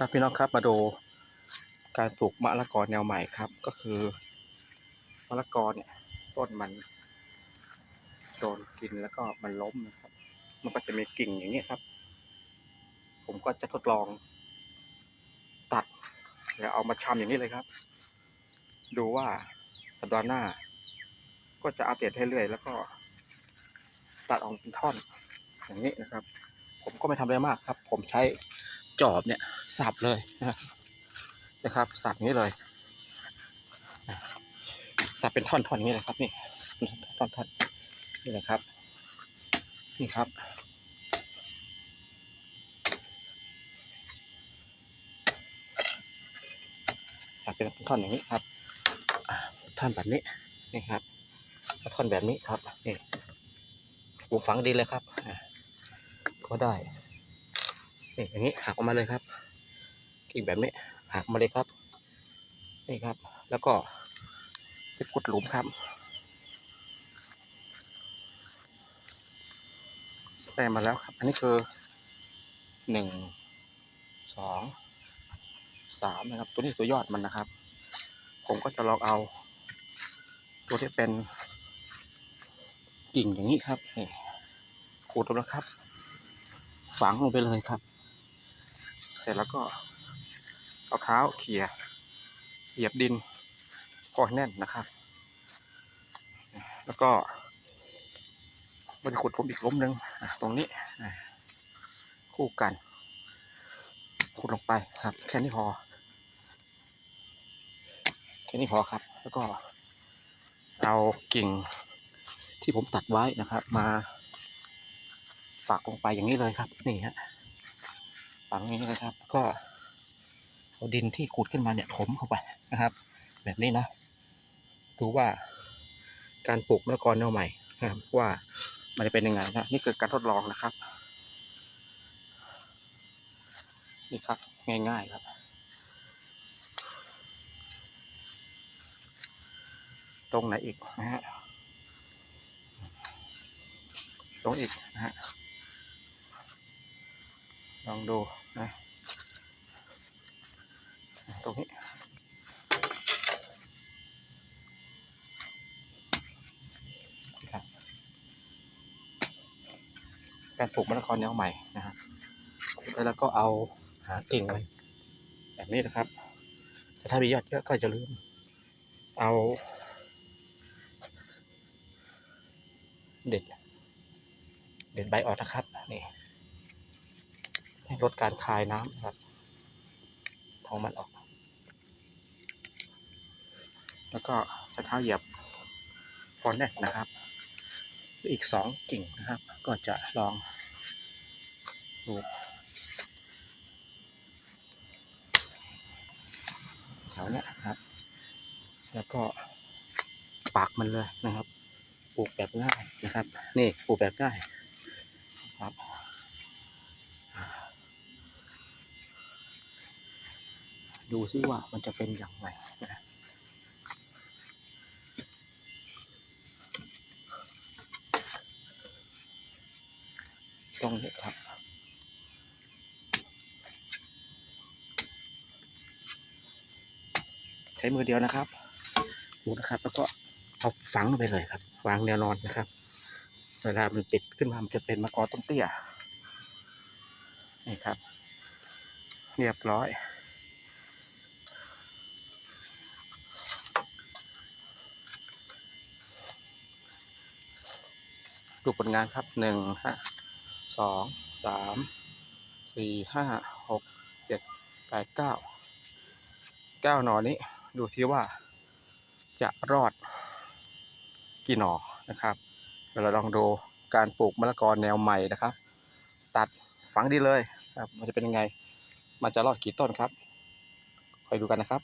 ครับพี่น้องครับมาดูการปลูกมะละกอแนวใหม่ครับ ก็คือมะละกอเนี่ยต้นมันโดนกินแล้วก็มันล้มนะครับ มันก็จะมีกิ่งอย่างนี้ครับ ผมก็จะทดลองตัดแล้วเอามาชำอย่างนี้เลยครับ ดูว่าสัปดาห์หน้า ก็จะอัปเดตให้เรื่อยแล้วก็ ตัดออกเป็นท่อนอย่างนี้นะครับ ผมก็ไม่ทำอะไรมากครับ ผมใช้ จอบเนี่ยสับเลยนะครับสับงนี้เลย สับเป็นท่อนๆงนี้เลยครับนี่ท่อนๆนี่แหละครับ นี่ครับสับเป็นท่อนอย่างนี้ครับท่อนแบบนี้นี่ครับท่อนแบบนี้ครับนี่ปลูกฝังดีเลยครับก็ได้ นี่อย่างนี้หักออกมาเลยครับกิ่งแบบนี้หักมาเลยครับนี่ครับ แล้วก็ไปขุดหลุมครับ ได้มาแล้วครับ อันนี้คือหนึ่งสองสามนะครับ ตัวนี้ตัวยอดมันนะครับ ผมก็จะลองเอา ตัวที่เป็นกิ่งอย่างนี้ครับนี่ขูดลงแล้วครับ ฝังลงไปเลยครับ สร็จแล้วก็เอาเท้าเขี่ยเหยียบดินก็ให้แน่นนะครับ แล้วก็มันจะขุดผมอีกล้มหนึ่งตรงนี้คู่กัน ขุดลงไปครับ แค่นี้พอ แค่นี้พอครับ แล้วก็ เอากิ่งที่ผมตัดไว้นะครับ มาฝักลงไปอย่างนี้เลยครับ นี่ฮะ ฝั่งนี้เลยครับ ก็เอาดินที่ขุดขึ้นมาเนี่ยถมเข้าไปนะครับ แบบนี้นะดูว่าการปลูกมะละกอแนวใหม่นะครับว่ามันจะเป็นยังไงนะนี่คือการทดลองนะครับ นี่ครับง่ายๆครับตรงไหนอีกนะฮะตรงอีกนะฮะลองดู นะตรงนี้ครับการปลูกมะละกอแนวใหม่นะครับแล้วก็เอาหากิ่งมันแบบนี้นะครับ แต่ถ้ามียอดเยอะก็จะลืม เอา เด็ด เด็ดใบออกนะครับ นี่ ให้ลดการคายน้ำนะครับท้องมันออก แล้วก็ใช้เท้าเหยียบพอนแน่นนะครับ อีกสองกิ่งนะครับ ก็จะลองปลูกแถวเนี้ยครับ แล้วก็ปักมันเลยนะครับ ปลูกแบบง่ายนะครับ นี่ปลูกแบบง่ายครับ ดูซิว่ามันจะเป็นอย่างไรนะตรงนี้ครับ ใช้มือเดียวนะครับดูนะครับ แล้วก็เอาฝังลงไปเลยครับ วางแนวนอนนะครับ เวลามันปิดขึ้นมามันจะเป็นมะกอต้นเตี้ยนี่ครับ เรียบร้อย ดูผลงานครับหนึ่งห้าสองสามสี่ห้าหกเจ็ดแปดเก้าเก้าหนอนี้ ดูซิว่าจะรอดกี่หนอนะครับเดี๋ยวเราลองดูการปลูกมะละกอแนวใหม่นะครับ ตัดฝังดีเลยครับ มันจะเป็นยังไง มันจะรอดกี่ต้นครับ คอยดูกันนะครับ